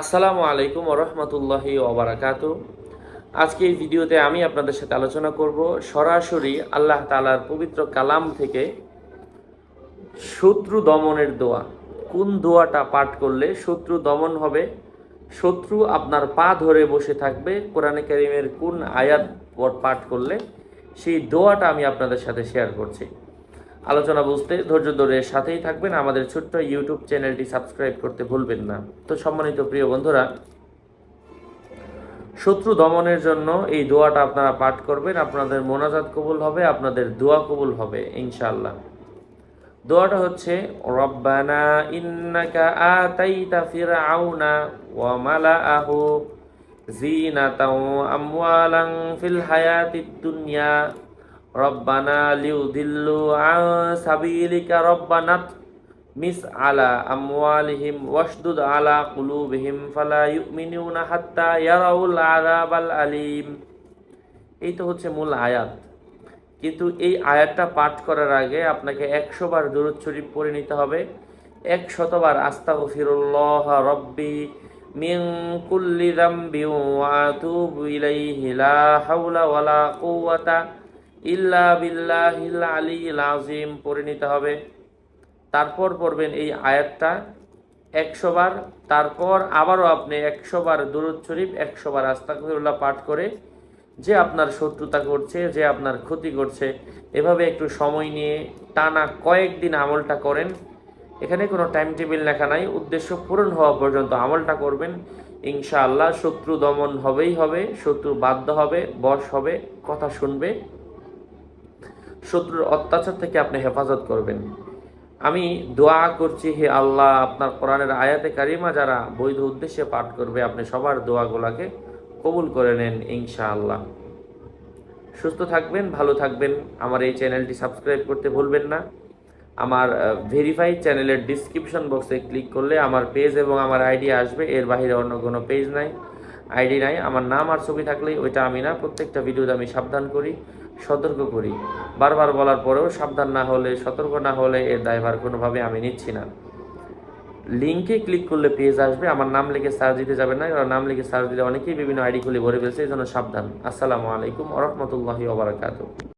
আসসালামু আলাইকুম রহমতুল্লাহি ওবরাকাতু আজকে এই ভিডিওতে আমি আপনাদের সাথে আলোচনা করব সরাসরি আল্লাহ তালার পবিত্র কালাম থেকে শত্রু দমনের দোয়া। কোন দোয়াটা পাঠ করলে শত্রু দমন হবে? শত্রু আপনার পা ধরে বসে থাকবে। কোরআনে কারিমের কোন আয়াত পাঠ করলে সেই দোয়াটা আমি আপনাদের সাথে শেয়ার করছি। আলোচনা বুঝতে, ধৈর্য ধরে সাথেই থাকবেন। আমাদের ছোট্ট ইউটিউব চ্যানেলটি সাবস্ক্রাইব করতে ভুলবেন না। তো সম্মানিত প্রিয় বন্ধুরা, শত্রু দমনের জন্য এই দোয়াটা আপনারা পাঠ করবেন। আপনাদের মোনাজাত কবুল হবে, আপনাদের দোয়া কবুল হবে, ইনশাআল্লাহ। দোয়াটা হচ্ছে, রব্বানা ইন্নাকা আতাইতা ফিরআউনা ওয়া মালাআহু জিনাতাও আমওয়ালান ফিল হায়াতিদ দুনিয়া রব্বানা লিউদিল্লু আন সাবিলিকা রব্বানাত মিস আলা আমওয়ালিহিম ওয়াশদুদ আলা কুলুবিহিম ফালা ইউমিনুনা হাত্তা ইয়ারাউল আযাবাল আলিম। এই তো হচ্ছে মূল আয়াত। কিন্তু এই আয়াতটা পাঠ করার আগে আপনাকে একশো বার দূরত শরীফ পড়ে নিতে হবে। এক শতবার আস্তা ফিরুল্লাহ রব্বি মিন কুল্লি দাম্বি ওয়া আতুবু ইলাইহি লা হাওলা ওয়ালা কুওয়াতা ইল্লা আযীম, পড়ে নিতে হবে। তারপর পড়বেন এই আয়াতটা একশো বার। তারপর আবারও আপনি একশো বার দুরুদ শরীফ, একশো বার আস্তাগফিরুল্লাহ পাঠ করে যে আপনার শত্রুতা করছে যে আপনার ক্ষতি করছে এভাবে একটু সময় নিয়ে টানা কয়েকদিন আমলটা করেন। এখানে কোনো টাইম টেবিল লেখা নাই, উদ্দেশ্য পূরণ হওয়া পর্যন্ত আমলটা করবেন। ইনশাআল্লাহ শত্রু দমন হবেই হবে, শত্রু বাধ্য হবে, বশ হবে, কথা শুনবে। শত্রুর অত্যাচার থেকে আপনি হেফাজত করবেন। আমি দোয়া করছি, হে আল্লাহ, আপনার কোরআনের আয়াতে কারিমা যারা বৈধ উদ্দেশ্যে পাঠ করবে, আপনি সবার দোয়াগুলাকে কবুল করে নেন ইনশা আল্লাহ সুস্থ থাকবেন, ভালো থাকবেন। আমার এই চ্যানেলটি সাবস্ক্রাইব করতে ভুলবেন না। আমার ভেরিফাই চ্যানেলের ডিসক্রিপশন বক্সে ক্লিক করলে আমার পেজ এবং আমার আইডি আসবে। এর বাইরে অন্য কোনো পেজ নাই আইডি নাই। আমার নাম আর ছবি থাকলেই ওইটা আমি না, প্রত্যেকটা ভিডিওতে আমি সাবধান করি। সতর্ক করি। বারবার বলার পরেও সাবধান না হলে, সতর্ক না হলে এর দায়ভার কোনোভাবে আমি নিচ্ছি না। লিঙ্কে ক্লিক করলে পেজ আসবে। আমার নাম লিখে সার্চ দিতে যাবে না। কারণ নাম লিখে সার্চ দিলে অনেকেই বিভিন্ন আইডি খুলে ভরে ফেলছে। এই জন্য সাবধান। আসসালামু আলাইকুম রহমতুল্লাহি ওবরাকাতু